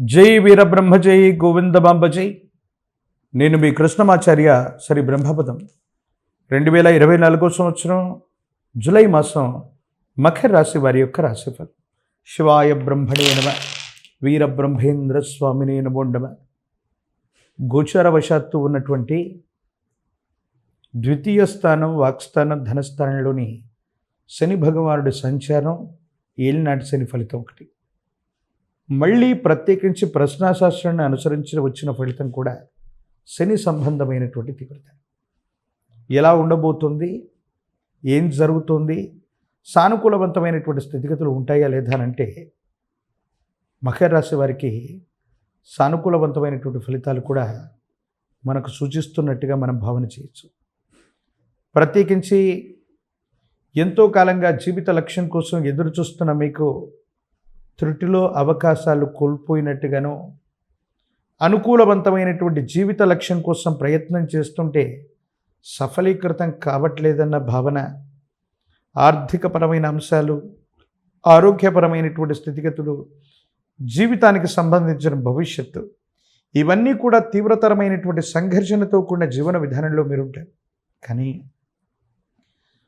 జై వీరబ్రహ్మ జై గోవిందబాంబ జై నేను మీ కృష్ణమాచార్య శ్రీ బ్రహ్మపదం. రెండు వేల ఇరవై నాలుగో సంవత్సరం జులై మాసం మఖర్ రాశి వారి యొక్క రాశిఫలం. శివాయ బ్రహ్మణే నమ వీరబ్రహ్మేంద్ర స్వామినే నమోండమ గోచారవశాత్తు ఉన్నటువంటి ద్వితీయ స్థానం వాక్స్థానం ధనస్థానంలోని శని భగవానుడి సంచారం ఏలినాటి శని ఫలితం ఒకటి. మళ్ళీ ప్రత్యేకించి ప్రశ్నాశాస్త్రాన్ని అనుసరించి వచ్చిన ఫలితం కూడా శని సంబంధమైనటువంటి తీవ్రత. ఎలా ఉండబోతుంది? ఏం జరుగుతుంది? సానుకూలవంతమైనటువంటి స్థితిగతులు ఉంటాయా లేదా అని అంటే మకర రాశి వారికి సానుకూలవంతమైనటువంటి ఫలితాలు కూడా మనకు సూచిస్తున్నట్టుగా మనం భావన చేయొచ్చు. ప్రత్యేకించి ఎంతో కాలంగా జీవిత లక్ష్యం కోసం ఎదురు చూస్తున్న మీకు త్రుటిలో అవకాశాలు కోల్పోయినట్టుగాను అనుకూలవంతమైనటువంటి జీవిత లక్ష్యం కోసం ప్రయత్నం చేస్తుంటే సఫలీకృతం కావట్లేదన్న భావన ఆర్థికపరమైన అంశాలు ఆరోగ్యపరమైనటువంటి స్థితిగతులు జీవితానికి సంబంధించిన భవిష్యత్తు ఇవన్నీ కూడా తీవ్రతరమైనటువంటి సంఘర్షణతో కూడిన జీవన విధానంలో మీరుంటారు. కానీ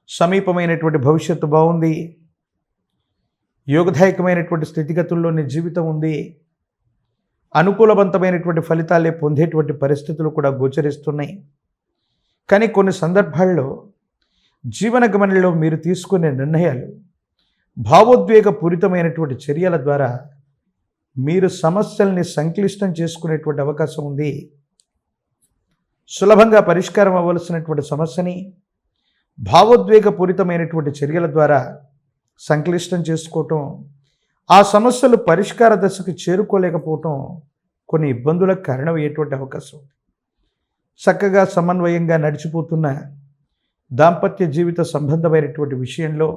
సమీపమైనటువంటి భవిష్యత్తు బాగుంది యోగదాయకమైనటువంటి స్థితిగతుల్లో నీ జీవితం ఉంది. అనుకూలవంతమైనటువంటి ఫలితాలే పొందేటువంటి పరిస్థితులు కూడా గోచరిస్తున్నాయి. కానీ కొన్ని సందర్భాల్లో జీవన గమనంలో మీరు తీసుకునే నిర్ణయాలు భావోద్వేగపూరితమైనటువంటి చర్యల ద్వారా మీరు సమస్యల్ని సంక్లిష్టం చేసుకునేటువంటి అవకాశం ఉంది. సులభంగా పరిష్కారం అవ్వాల్సినటువంటి సమస్యని భావోద్వేగపూరితమైనటువంటి చర్యల ద్వారా సంక్లిష్టం చేసుకోవటం ఆ సమస్యలు పరిష్కార దశకు చేరుకోలేకపోవటం కొన్ని ఇబ్బందులకు కారణమయ్యేటువంటి అవకాశం ఉంది. చక్కగా సమన్వయంగా నడిచిపోతున్న దాంపత్య జీవిత సంబంధమైనటువంటి విషయంలో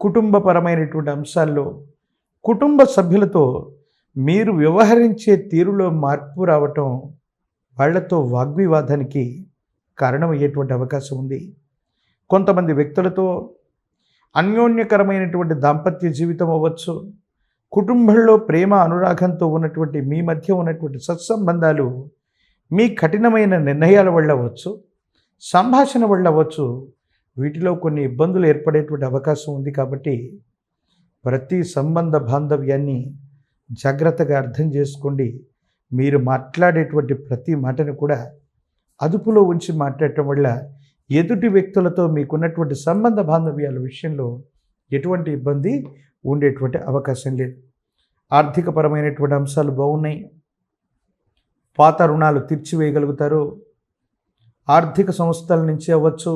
కుటుంబపరమైనటువంటి అంశాల్లో కుటుంబ సభ్యులతో మీరు వ్యవహరించే తీరులో మార్పు రావటం వాళ్ళతో వాగ్వివాదానికి కారణమయ్యేటువంటి అవకాశం ఉంది. కొంతమంది వ్యక్తులతో అన్యోన్యకరమైనటువంటి దాంపత్య జీవితం అవ్వచ్చు. కుటుంబంలో ప్రేమ అనురాగంతో ఉన్నటువంటి మీ మధ్య ఉన్నటువంటి సత్సంబంధాలు మీ కఠినమైన నిర్ణయాల వల్ల అవ్వచ్చు. సంభాషణ వల్ల అవ్వచ్చు. వీటిలో కొన్ని ఇబ్బందులు ఏర్పడేటువంటి అవకాశం ఉంది కాబట్టి ప్రతి సంబంధ బాంధవ్యాన్ని జాగ్రత్తగా అర్థం చేసుకోండి. మీరు మాట్లాడేటువంటి ప్రతి మాటను కూడా అదుపులో ఉంచి మాట్లాడటం వల్ల ఎదుటి వ్యక్తులతో మీకున్నటువంటి సంబంధ బాంధవ్యాల విషయంలో ఎటువంటి ఇబ్బంది ఉండేటువంటి అవకాశం లేదు. ఆర్థికపరమైనటువంటి అంశాలు బాగున్నాయి. పాత రుణాలు తీర్చివేయగలుగుతారు. ఆర్థిక సంస్థల నుంచి అవ్వచ్చు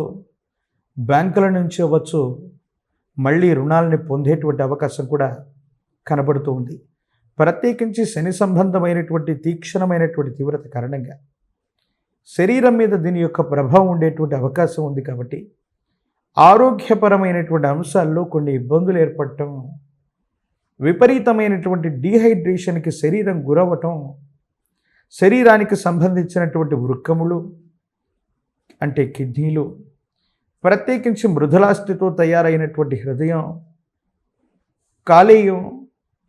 బ్యాంకుల నుంచి అవ్వచ్చు మళ్ళీ రుణాలని పొందేటువంటి అవకాశం కూడా కనబడుతూ ఉంది. ప్రత్యేకించి శని సంబంధమైనటువంటి తీక్షణమైనటువంటి తీవ్రత కారణంగా శరీరం మీద దీని యొక్క ప్రభావం ఉండేటువంటి అవకాశం ఉంది కాబట్టి ఆరోగ్యపరమైనటువంటి అంశాల్లో కొన్ని ఇబ్బందులు ఏర్పడటం విపరీతమైనటువంటి డీహైడ్రేషన్కి శరీరం గురవటం శరీరానికి సంబంధించినటువంటి వృక్కములు అంటే కిడ్నీలు ప్రత్యేకించి మృదులాస్థితో తయారైనటువంటి హృదయం కాలేయం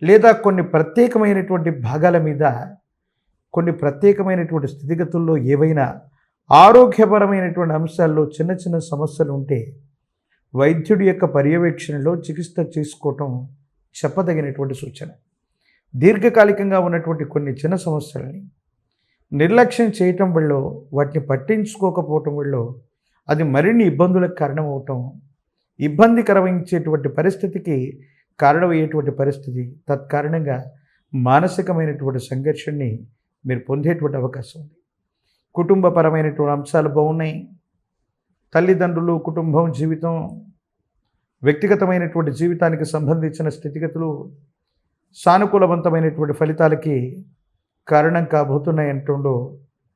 లేదా కొన్ని ప్రత్యేకమైనటువంటి భాగాల మీద కొన్ని ప్రత్యేకమైనటువంటి స్థితిగతుల్లో ఏవైనా ఆరోగ్యపరమైనటువంటి అంశాల్లో చిన్న చిన్న సమస్యలు ఉంటే వైద్యుడి యొక్క పర్యవేక్షణలో చికిత్స చేసుకోవటం చెప్పదగినటువంటి సూచన. దీర్ఘకాలికంగా ఉన్నటువంటి కొన్ని చిన్న సమస్యలని నిర్లక్ష్యం చేయటం వల్ల వాటిని పట్టించుకోకపోవటం వల్ల అది మరిన్ని ఇబ్బందులకు కారణమవటం ఇబ్బందికరమించేటువంటి పరిస్థితికి కారణమయ్యేటువంటి పరిస్థితి తత్కారణంగా మానసికమైనటువంటి సంఘర్షణని మీరు పొందేటువంటి అవకాశం ఉంది. కుటుంబపరమైనటువంటి అంశాలు బాగున్నాయి. తల్లిదండ్రులు కుటుంబం జీవితం వ్యక్తిగతమైనటువంటి జీవితానికి సంబంధించిన స్థితిగతులు సానుకూలవంతమైనటువంటి ఫలితాలకి కారణం కాబోతున్నాయి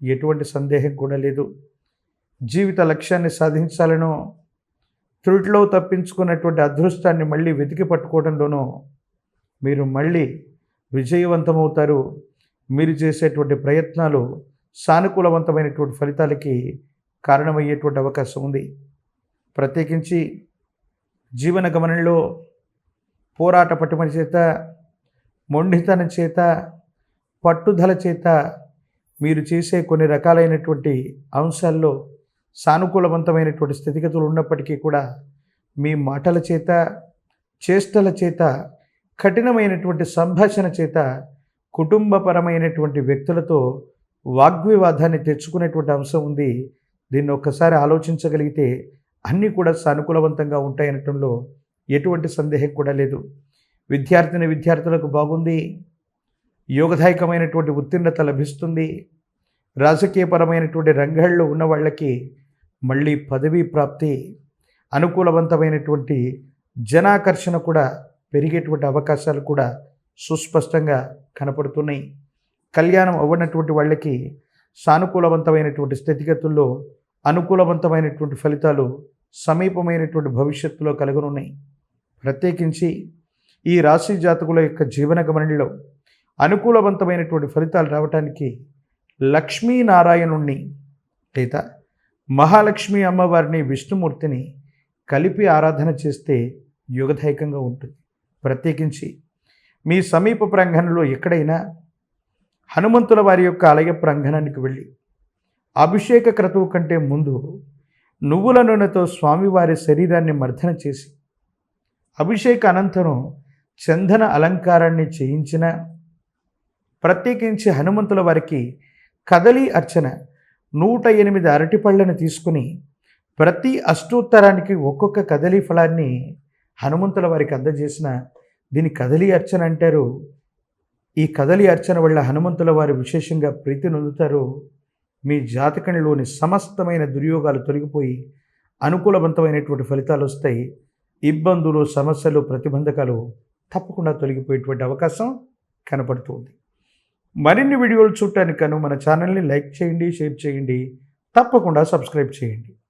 ఎటువంటి సందేహం కూడా లేదు. జీవిత లక్ష్యాన్ని సాధించాలనో త్రుటిలో తప్పించుకున్నటువంటి అదృష్టాన్ని మళ్ళీ వెతికి పట్టుకోవడంలోనూ మీరు మళ్ళీ విజయవంతమవుతారు. మీరు చేసేటువంటి ప్రయత్నాలు సానుకూలవంతమైనటువంటి ఫలితాలకి కారణమయ్యేటువంటి అవకాశం ఉంది. ప్రత్యేకించి జీవన గమనంలో పోరాట పట్టుమని చేత మొండితనం చేత పట్టుదల చేత మీరు చేసే కొన్ని రకాలైనటువంటి అంశాల్లో సానుకూలవంతమైనటువంటి స్థితిగతులు ఉన్నప్పటికీ కూడా మీ మాటల చేత చేష్టల చేత కఠినమైనటువంటి సంభాషణ చేత కుటుంబపరమైనటువంటి వ్యక్తులతో వాగ్వివాదాన్ని తెచ్చుకునేటువంటి అంశం ఉంది. దీన్ని ఒక్కసారి ఆలోచించగలిగితే అన్నీ కూడా సానుకూలవంతంగా ఉంటాయనటంలో ఎటువంటి సందేహం కూడా లేదు. విద్యార్థిని విద్యార్థులకు బాగుంది. యోగదాయకమైనటువంటి ఉత్తీర్ణత లభిస్తుంది. రాజకీయపరమైనటువంటి రంగాల్లో ఉన్న వాళ్ళకి మళ్ళీ పదవీ ప్రాప్తి అనుకూలవంతమైనటువంటి జనాకర్షణ కూడా పెరిగేటువంటి అవకాశాలు కూడా సుస్పష్టంగా కనపడుతున్నాయి. కళ్యాణం అవ్వనటువంటి వాళ్ళకి సానుకూలవంతమైనటువంటి స్థితిగతుల్లో అనుకూలవంతమైనటువంటి ఫలితాలు సమీపమైనటువంటి భవిష్యత్తులో కలుగనున్నాయి. ప్రత్యేకించి ఈ రాశి జాతకుల యొక్క జీవన గమనంలో అనుకూలవంతమైనటువంటి ఫలితాలు రావటానికి లక్ష్మీనారాయణుణ్ణి లేదా మహాలక్ష్మి అమ్మవారిని విష్ణుమూర్తిని కలిపి ఆరాధన చేస్తే యుగదాయకంగా ఉంటుంది. ప్రత్యేకించి మీ సమీప ప్రాంగణంలో ఎక్కడైనా హనుమంతుల వారి యొక్క ఆలయ ప్రాంగణానికి వెళ్ళి అభిషేక క్రతువు కంటే ముందు నువ్వుల నూనెతో స్వామివారి శరీరాన్ని మర్దన చేసి అభిషేక అనంతరం చందన అలంకారాన్ని చేయించిన ప్రత్యేకించి హనుమంతుల వారికి కదలి అర్చన నూట ఎనిమిది అరటిపళ్ళను తీసుకుని ప్రతి అష్టోత్తరానికి ఒక్కొక్క కదలి ఫలాన్ని హనుమంతుల వారికి అందజేసిన దీని కదలి అర్చన అంటారు. ఈ కదలి అర్చన వల్ల హనుమంతుల వారు విశేషంగా ప్రీతి నొందుతారు. మీ జాతకంలోని సమస్తమైన దుర్యోగాలు తొలగిపోయి అనుకూలవంతమైనటువంటి ఫలితాలు వస్తాయి. ఇబ్బందులు సమస్యలు ప్రతిబంధకాలు తప్పకుండా తొలగిపోయేటువంటి అవకాశం కనపడుతుంది. మరిన్ని వీడియోలు చూడటానికను మన ఛానల్ని లైక్ చేయండి షేర్ చేయండి. తప్పకుండా సబ్స్క్రైబ్ చేయండి.